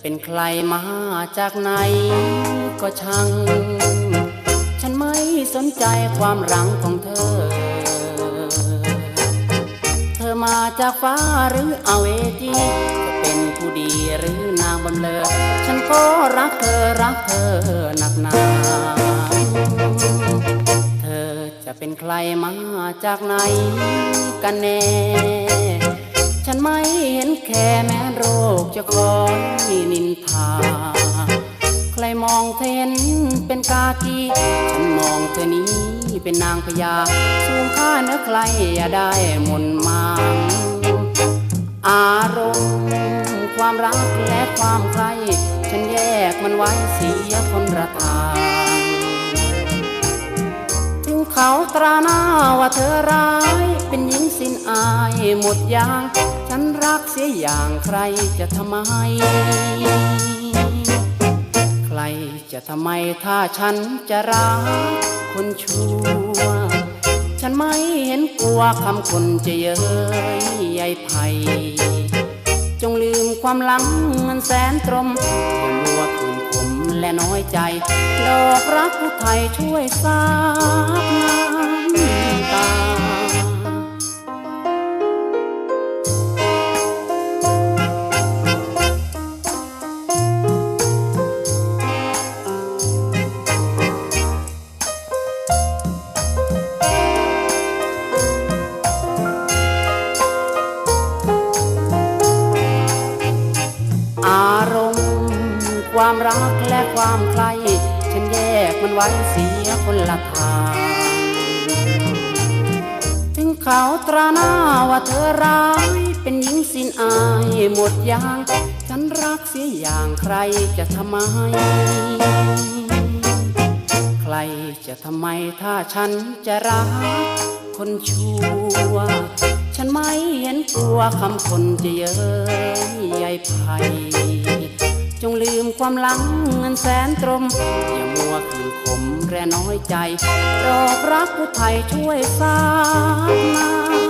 เป็นใครมาจากไหนก็ช่าง ฉันไม่สนใจความรังของเธอ เธอมาจากฟ้าหรือเอาเวจีจะเป็นผู้ดีหรือนางบำเลอ ฉันก็รักเธอรักเธอหนักหนา เธอจะเป็นใครมาจากไหนกันแน่ ฉันไม่เห็นแค่แม้โรคจะคอยนินทา ใครมองเธอเห็นเป็นกากี ฉันมองเธอนี้เป็นนางพญา สูงค่าเนื้อใครอย่าได้มนมางอารมณ์ความรักและความใคร ฉันแยกมันไว้เสียคนละทางถึงเขาตราหน้าว่าเธอร้าย เป็นหญิงสิ้นอายหมดยาง ฉันรักเสียอย่างใครจะทำไม ใครจะทำไมถ้าฉันจะรักคนชั่ว ฉันไม่เห็นกลัวคำคนจะเย้ยใยไผ่จงลืมความหลังมันแสนตรมอย่ามัวคืนขมและน้อยใจดอกรักผู้ไทยช่วยสาบน้ำ ความรักและความใครฉันแยกมันไว้เสียคนละทาง ถึงเขาตราหน้าว่าเธอร้ายเป็นหญิงสิ้นอายหมดยาง ฉันรักเสียอย่างใครจะทำไม ใครจะทำไมถ้าฉันจะรักคนชั่ว ฉันไม่เห็นกลัวคำคนจะเย้ยใยไผ่ จงลืมความหลังเงินแสนตรม อย่ามัวคืนขมแรน้อยใจดอกรักผู้ไทยช่วยสาบนา